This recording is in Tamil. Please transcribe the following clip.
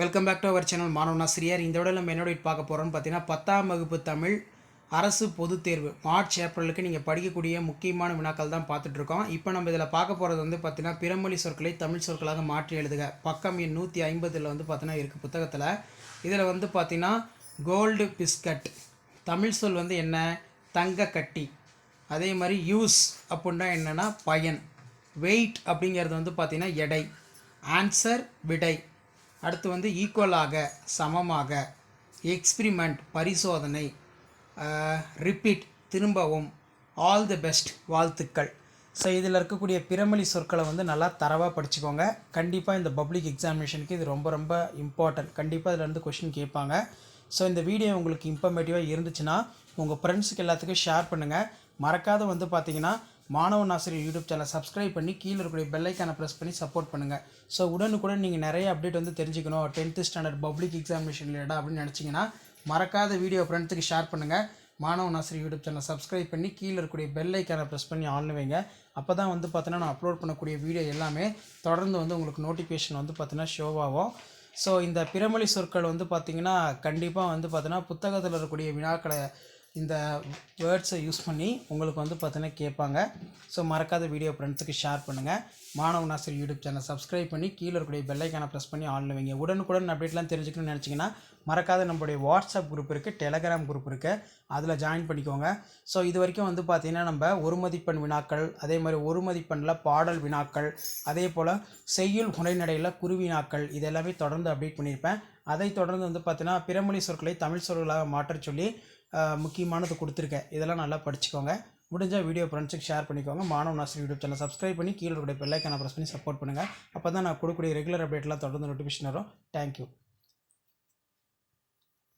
Welcome back to our channel மாணவன் ஆசிரியர் இந்த விட நம்ம என்னோட பார்க்க போகிறோம்னு பார்த்தீங்கன்னா பத்தாம் வகுப்பு தமிழ் அரசு பொதுத் தேர்வு. மார்ச் ஏப்ரலுக்கு நீங்கள் படிக்கக்கூடிய முக்கியமான வினாக்கள் தான் பார்த்துட்ருக்கோம் இப்போ நம்ம இதில் பார்க்க போகிறது வந்து பார்த்தீங்கன்னா பிறமொழி சொற்களை தமிழ் சொற்களாக மாற்றி எழுதுக. பக்கம் எண் நூற்றி ஐம்பதில் வந்து பார்த்தீங்கன்னா இருக்குது புத்தகத்தில். இதில் வந்து பார்த்தீங்கன்னா கோல்டு பிஸ்கட் தமிழ் சொல் வந்து என்ன? தங்க கட்டி. அதே மாதிரி யூஸ் அப்படின்னா என்னென்னா பயன். வெயிட் அப்படிங்கிறது வந்து பார்த்தீங்கன்னா எடை. ஆன்சர் விடை. அடுத்து வந்து ஈக்குவலாக சமமாக எக்ஸ்பிரிமெண்ட் பரிசோதனை ரிப்பீட் திரும்பவும் ஆல் தி பெஸ்ட் வாழ்த்துக்கள். ஸோ இதில் இருக்கக்கூடிய பிறமொழி சொற்களை வந்து நல்லா தரவாக படிச்சுக்கோங்க. கண்டிப்பாக இந்த பப்ளிக் எக்ஸாமினேஷனுக்கு இது ரொம்ப ரொம்ப இம்பார்ட்டன்ட் கண்டிப்பாக இதில் இருந்து கொஷின் கேட்பாங்க. ஸோ இந்த வீடியோ உங்களுக்கு இன்ஃபர்மேட்டிவாக இருந்துச்சுன்னா உங்கள் ஃப்ரெண்ட்ஸுக்கு எல்லாத்துக்கும் ஷேர் பண்ணுங்கள் மறக்காத வந்து பார்த்தீங்கன்னா மாணவன் ஆசிரியர் யூடியூப் சேனல் சப்ஸ்கிரைப் பண்ணி கீழே இருக்கக்கூடிய பெல்லைக்கான ப்ரெஸ் பண்ணி சப்போர்ட் பண்ணுங்கள் ஸோ உடனுக்குடன் நீங்கள் நிறைய அப்டேட் வந்து தெரிஞ்சுக்கணும். டென்த்து ஸ்டாண்டர்ட் பப்ளிக் எக்ஸாமினேஷன் ரிலேட்டாக அப்படின்னு நினச்சிங்கன்னா மறக்காத வீடியோ ஃப்ரெண்ட்ஸுக்கு ஷேர் பண்ணுங்கள் மாணவன் ஆசிரியர் யூடியூப் சேனல் சப்ஸ்கிரைப் பண்ணி கீழே இருக்கக்கூடிய பெல் ஐக்கானை ப்ரெஸ் பண்ணி ஆன் வைங்க. அப்போ தான் வந்து பார்த்தீங்கன்னா நான் அப்லோட் பண்ணக்கூடிய வீடியோ எல்லாமே தொடர்ந்து வந்து உங்களுக்கு நோட்டிஃபிகேஷன் வந்து பார்த்தீங்கன்னா ஷோவாகும் ஸோ இந்த பிறமொழி சொற்கள் வந்து பார்த்திங்கன்னா கண்டிப்பாக வந்து பார்த்தீங்கன்னா புத்தகத்தில் இருக்கக்கூடிய வினாக்களை இந்த வேர்ட்ஸை யூஸ் பண்ணி உங்களுக்கு வந்து பார்த்தீங்கன்னா கேட்பாங்க. ஸோ மறக்காத வீடியோ ஃப்ரெண்ட்ஸுக்கு ஷேர் பண்ணுங்கள் மாணவ நாசர் யூடியூப் சேனல் சப்ஸ்கிரைப் பண்ணி கீழே இருக்கக்கூடிய பெல்லைக்கான ப்ரெஸ் பண்ணி ஆன்ல வைங்க. உடனுக்குடன் அப்டேட்லாம் தெரிஞ்சுக்கணும்னு நினச்சிங்கன்னா மறக்காத நம்மளுடைய வாட்ஸ்அப் குரூப் இருக்குது டெலகிராம் குரூப் இருக்குது அதில் ஜாயின் பண்ணிக்கோங்க. ஸோ இது வரைக்கும் வந்து பார்த்திங்கன்னா நம்ம ஒரு மதிப்பெண் வினாக்கள் அதே மாதிரி ஒரு மதிப்பெண்ணில் பாடல் வினாக்கள் அதே போல் செய்யுள் உரைநடையில் குருவினாக்கள் இதெல்லாமே தொடர்ந்து அப்டேட் பண்ணியிருப்பேன் அதை தொடர்ந்து வந்து பார்த்தீங்கன்னா பிறமொழி சொற்களை தமிழ் சொற்களாக மாற்றச் சொல்லி முக்கியமானது கொடுத்துருக்கேன். இதெல்லாம் நல்லா படிச்சுக்கோங்க. முடிஞ்சால் வீடியோ ஃப்ரெண்ட்ஸுக்கு ஷேர் பண்ணிக்கோங்க. மாணவ நாசர் யூடியூப் சேனல் சப்ஸ்கிரைப் பண்ணி கீழே இருக்கிற பெல்லைக்கான ப்ரெஸ் பண்ணி சப்போர்ட் பண்ணுங்கள் அப்போ தான் நான் கொடுக்கக்கூடிய ரெகுலர் அப்டேட்லாம் தொடர்ந்து நோட்டிஃபிகேஷன் வரும். தேங்க்யூ